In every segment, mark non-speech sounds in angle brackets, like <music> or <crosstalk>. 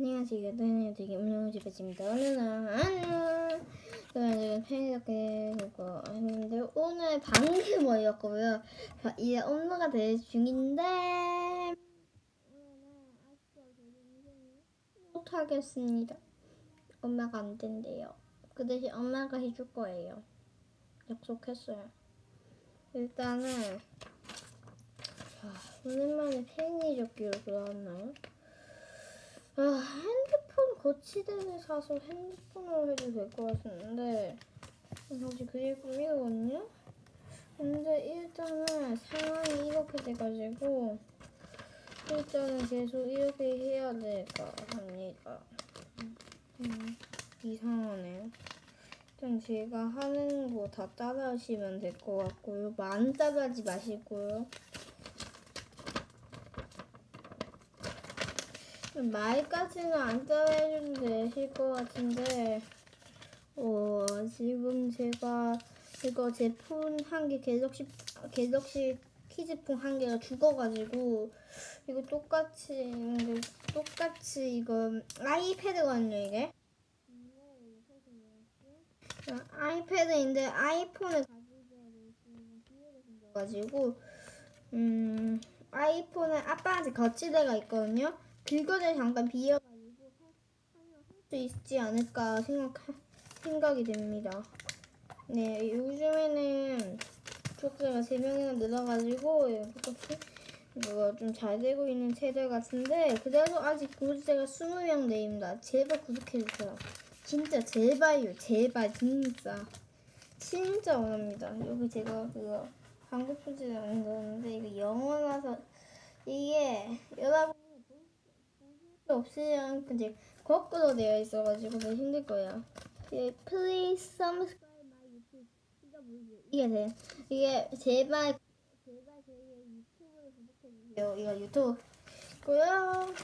안녕하세요. 집에집니다. 오늘은 안녕. 제가 지금 팬이렇게 그거 했는데 오늘 방금 모였고요. 이제 업무가 될 중인데 못하겠습니다. 엄마가 안 된대요. 그 대신 엄마가 해줄 거예요. 약속했어요. 일단은 자, 오랜만에 팬이 적기로 들어왔나요? 아, 핸드폰 거치대를 사서 핸드폰으로 해도 될 것 같은데 사실 그게 꿈이거든요. 근데 일단은 상황이 이렇게 돼가지고 일단은 계속 이렇게 해야 될까 합니다. 음, 이상하네요. 일단 제가 하는 거 다 따라하시면 될 것 같고요. 많이 따라하지 마시고요. 말까지는 안 따라해줘도 되실 것 같은데, 어, 지금 제가 이거 제품 한개 갤럭시, 키즈폰 한 개가 죽어가지고, 이거 똑같이, 이거 똑같이 이거 아이패드거든요, 이게. 어, 아이패드인데 아이폰을 가지고 음 아이폰에 아빠한테 거치대가 있거든요. 그거를 잠깐 비워가지고 할 수 있지 않을까 생각 생각이 됩니다. 네 요즘에는 구독자가 3 명이나 늘어가지고 이렇게 이거 좀잘 되고 있는 세대 같은데 그래도 아직 구독자가 20명 내입니다. 제발 구독해주세요. 진짜 제발요 제발 진짜 진짜 원합니다 여기 제가 그거 방금 표지를 만들었는데 이거 영어라서 이게 수 없으면 이제 거꾸로 되어 있어가지고 더 힘들 거예요. 예, Please subscribe my YouTube. 이게 돼 이게 제발 제발 제 유튜브를 구독해 주세요. 이거 유튜브. 고요.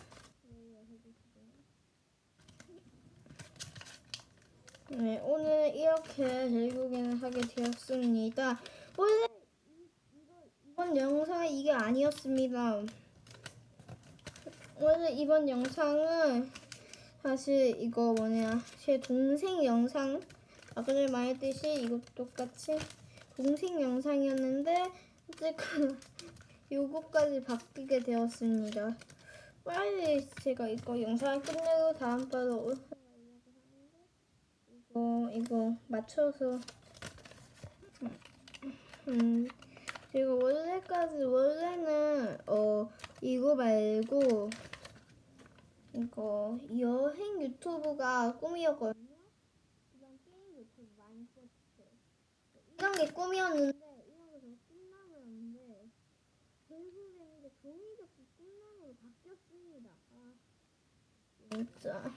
네, 오늘 이렇게 결국에는 하게 되었습니다. 원래 이번 영상은 이게 아니었습니다. 원래 이번 영상은 사실 이거 뭐냐 제 동생 영상 아까 전에 말했듯이 이것도 똑같이 동생 영상이었는데 어쨌거나 <laughs> 요거까지 바뀌게 되었습니다. 빨리 제가 이거 영상을 끝내고 다음번으로 이거 이거 맞춰서 음 제가 원래까지 원래는 어 이거 말고 이거 여행 유튜브가 꿈이었거든요. 이런 게임 유튜브 마인크래프트 이런 게 꿈이었는데 이런 게저 꿈나무였는데 결국에는 이제 종이접기 꿈나무로 바뀌었습니다. 아 진짜.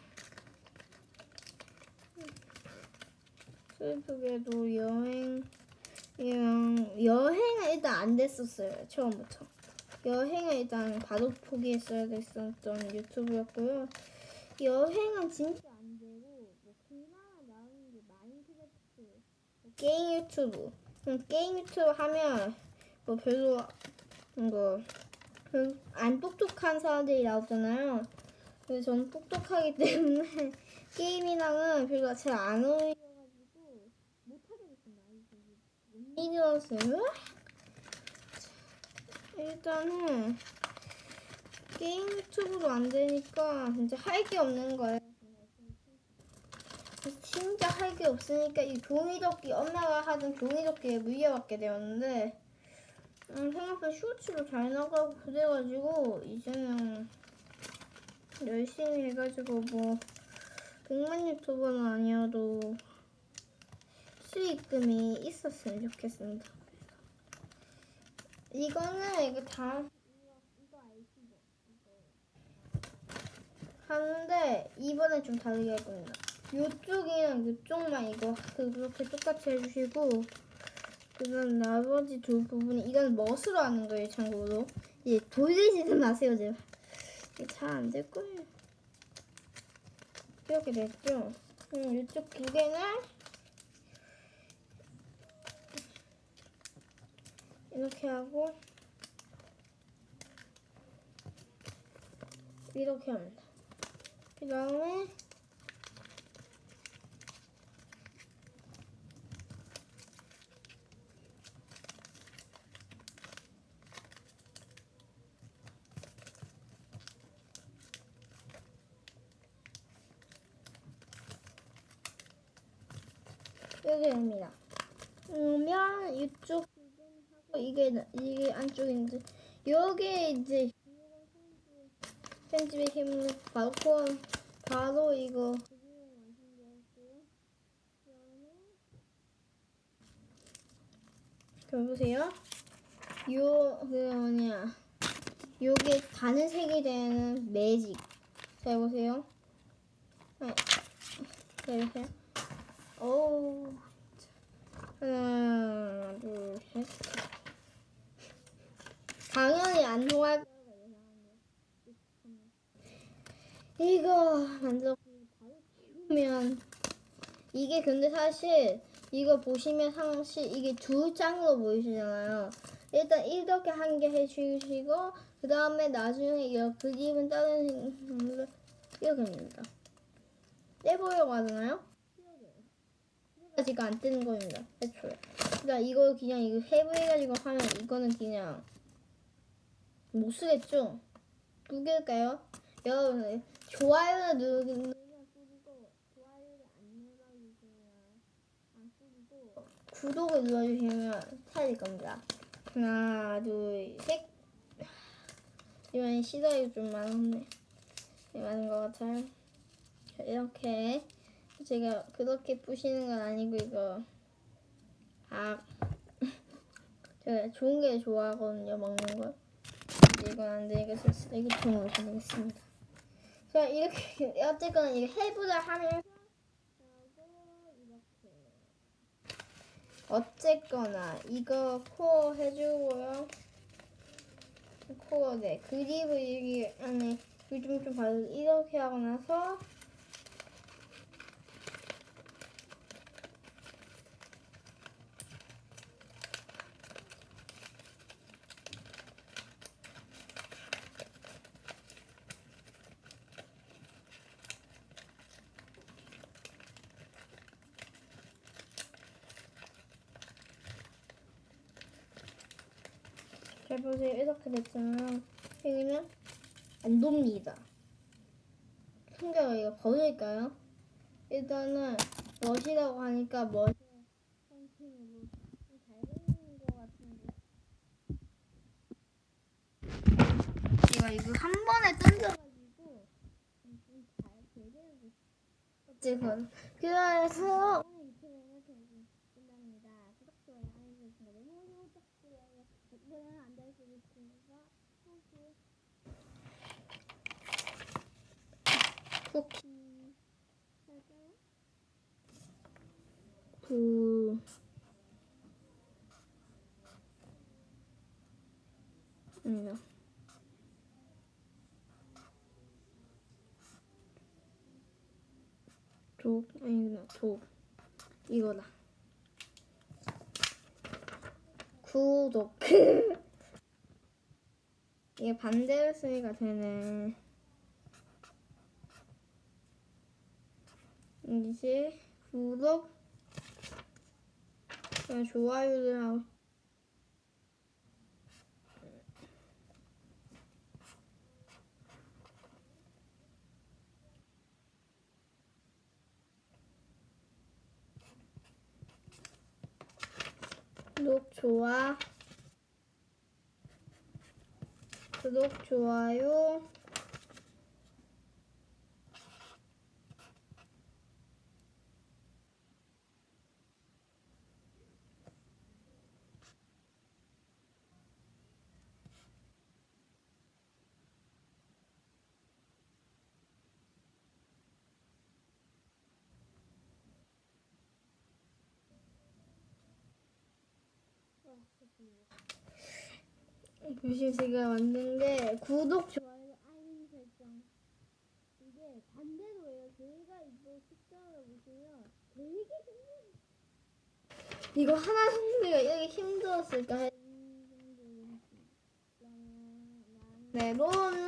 슬프게도 여행 음, 여행은 일단 안 됐었어요 처음부터 여행은 일단 바로 포기했어야 됐었던 유튜브였고요. 여행은 진짜 안 되고 뭐 그나마 나오는 게 마인크래프트 뭐 게임 유튜브. 그럼 게임 유튜브 하면 뭐 별로 이거 별안 똑똑한 사람들이 나오잖아요. 그래서 저는 똑똑하기 때문에 <laughs> 게임이랑은 별로 잘 안 어울려 이었어요 일단은 게임 유튜브도 안 되니까 진짜 할 게 없는 거예요. 진짜 할 게 없으니까 이 종이접기 엄마가 하던 종이접기에 물려받게 되었는데 음, 생각보다 쇼츠도 잘 나가고 그래가지고 이제는 열심히 해가지고 뭐 100만 유튜버는 아니어도 수익금이 있었으면 좋겠습니다. 이거는 이거 다 이거 아시죠? 하는데 이번에 좀 다르게 할 겁니다. 이쪽이랑 이쪽만 이거 그렇게 똑같이 해주시고 그다음 나머지 두 부분이 이건 멋으로 하는 거예요 참고로 예 돌리지는 마세요 제발 이게 잘 안 될 거예요 이렇게 됐죠 음, 이쪽 두 개는 이렇게 하고 이렇게 합니다. 그 다음에 여기입니다. 그러면 이쪽 이게 이게 안쪽인데 여기 이제 편집의 힘을 받고 바로 이거 그 보세요. 요 그 뭐냐 요게 가는 색이 되는 매직. 자 보세요. 네. 자 보세요. 오 하나 둘 셋. 당연히 안 통할 거예요. 이거 만져 바로 키우면 이게 근데 사실 이거 보시면 사실 이게 두 장으로 보이시잖아요. 일단 이렇게 한 개 해주시고 그 다음에 나중에 이거 그림은 다른 식으로 이렇게 합니다. 떼보려고 하잖아요. 지금 안 뜨는 겁니다. 애초에. 그러니까 이거 그냥 이거 해부해가지고 하면 이거는 그냥 못 쓰겠죠? 누굴까요? 여러분 안 쏘고 구독을 눌러주시면 살릴 겁니다. 하나 둘 셋 이번엔 시도가 좀 많았네. 네, 많은 것 같아요. 자, 이렇게 제가 그렇게 부시는 건 아니고 이거 아 <laughs> 제가 좋은 게 좋아하거든요 먹는 걸. 이건 안 되겠어 쓰레기통으로 보내겠습니다. 자 이렇게 <laughs> 어쨌거나 이거 해보자 하면서 어쨌거나 이거 코어 해주고요. 코어 네 그립을 여기 안에 요즘 좀 봐도 이렇게 하고 나서 잘 보세요. 이렇게 됐잖아요. 여기는 안 돕니다. 숨겨가 이거 버릴까요? 일단은 멋이라고 하니까 잘. 제가 이거 한 번에 던져가지고 되게 어쨌건 그래서 오늘 끝납니다. 구독, 좋아요, 알림 설정 너무 부탁드려요. 댓글은 안 달아주겠습니다. 쿠키? 구 아니다. 족 아니구나 족 이거다. 구독. <laughs> 이게 반대로 쓰니까 되네. 이제 구독, 그냥 좋아요를 하고. 구독, 좋아. 구독, 좋아요. 보시면 제가 만든 게 구독, 좋아요, 알림 설정. 이게 반대로예요. 저희가 이거 숫자를 보시면 되게 힘들어요. 이거 하나 성리가 이렇게 힘들었을까? 네, 론